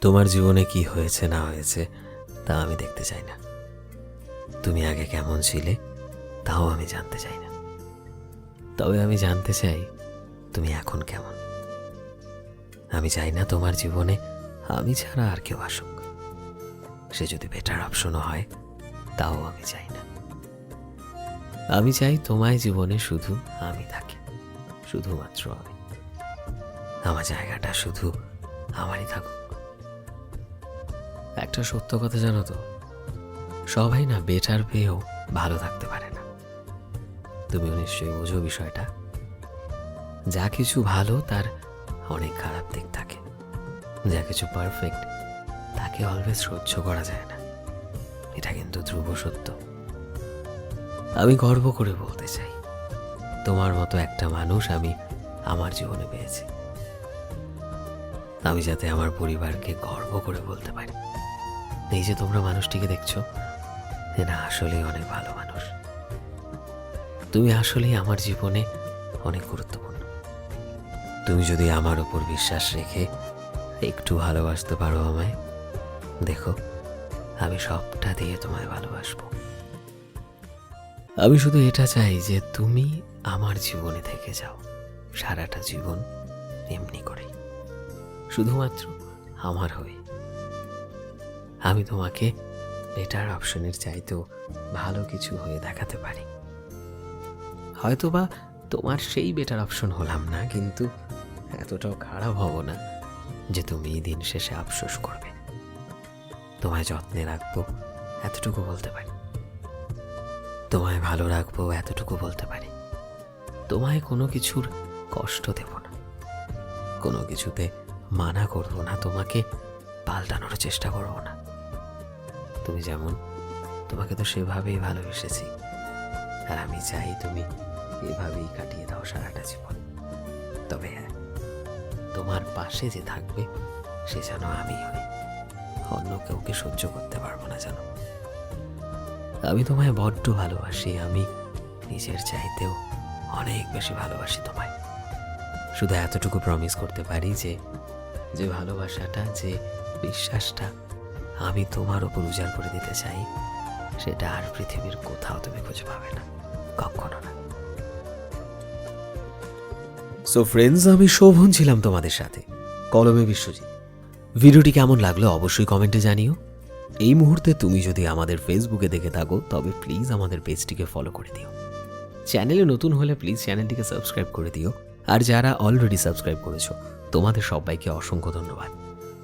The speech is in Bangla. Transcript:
তোমার জীবনে কি হয়েছে, না হয়েছে, তা আমি দেখতে চাই না। তুমি আগে কেমন ছিলে, তাও আমি জানতে চাই না। তবে আমি জানতে চাই, তুমি এখন কেমন? আমি চাই না তোমার জীবনে আমি ছাড়া আর কেউ আসুক। সে যদি বেটার অপশনও হয়, তাও আমি চাই না। আমি চাই তোমায় জীবনে শুধু আমি থাকি, শুধুমাত্র আমি। আমার জায়গাটা শুধু আমারই থাকুক। একটা সত্য কথা জানো তো? সবাই না বেটার পেয়েও ভালো থাকতে পারে না। তুমিও নিশ্চয়ই বোঝো বিষয়টা। যা কিছু ভালো, তার অনেক খারাপ দিক থাকে। যা কিছু পারফেক্ট তাকে অলওয়েজ সহ্য করা যায় না। এটা কিন্তু ধ্রুব সত্য। আমি গর্ব করে বলতে চাই, তোমার মতো একটা মানুষ আমি আমার জীবনে পেয়েছি। আমি যাতে আমার পরিবারকে গর্ব করে বলতে পারি। এই যে তোমরা মানুষটিকে দেখছ, এরা আসলেই অনেক ভালো মানুষ। তুমি আসলেই আমার জীবনে অনেক গুরুত্বপূর্ণ। তুমি যদি আমার উপর বিশ্বাস রেখে একটু ভালোবাসতে পারো আমায়, দেখো, আমি সবটা দিয়ে তোমায় ভালোবাসবো। আমি শুধু এটা চাই যে তুমি আমার জীবনে থেকে যাও, সারাটা জীবন এমনি করে শুধুমাত্র আমার হয়ে। আমি তোমাকে বেটার অপশনের চাইতেও ভালো কিছু হয়ে দেখাতে পারি। হয়তোবা তোমার সেই বেটার অপশন হলাম না, কিন্তু এতটাও খারাপ হব না যে তুমি দিন শেষে আফসোস করবে। তোমায় যত্নে রাখব, এতটুকু বলতে পারি। তোমায় ভালো রাখব, এতটুকু বলতে পারি। তোমায় কোনো কিছুর কষ্ট দেব না। কোনো কিছুতে মানা করব না, তোমাকে পাল্টানোর চেষ্টা করব না। তুমি যেমন, তোমাকে তো সেভাবেই ভালোবেসেছি। আর আমি চাই তুমি এভাবেই কাটিয়ে দাও সারাটা জীবন। তবে হ্যাঁ তোমার পাশে যে থাকবে, সে যেন আমি হই। অন্য কেউকে সহ্য করতে পারব না জানো আমি তোমায় বড্ড ভালোবাসি, আমি নিজের চাইতেও অনেক বেশি ভালোবাসি তোমায়। শুধু এতটুকু প্রমিস করতে পারি যে যে ভালোবাসাটা, যে বিশ্বাসটা আমি তোমার ওপর উজাড় করে দিতে চাই, সেটা আর পৃথিবীর কোথাও তুমি খুঁজে পাবে না, কখনো না। সো ফ্রেন্ডস আমি শোভন ছিলাম তোমাদের সাথে, কলমে বিশ্বজিৎ। ভিডিওটি কেমন লাগল অবশ্যই কমেন্টে জানিও। এই মুহূর্তে তুমি যদি আমাদের ফেসবুকে দেখে থাকো, তবে প্লিজ আমাদের পেজটিকে ফলো করে দিও। চ্যানেলে নতুন হলে প্লিজ চ্যানেলটিকে সাবস্ক্রাইব করে দিও। আর যারা অলরেডি সাবস্ক্রাইব করেছ, তোমাদের সবাইকে অসংখ্য ধন্যবাদ।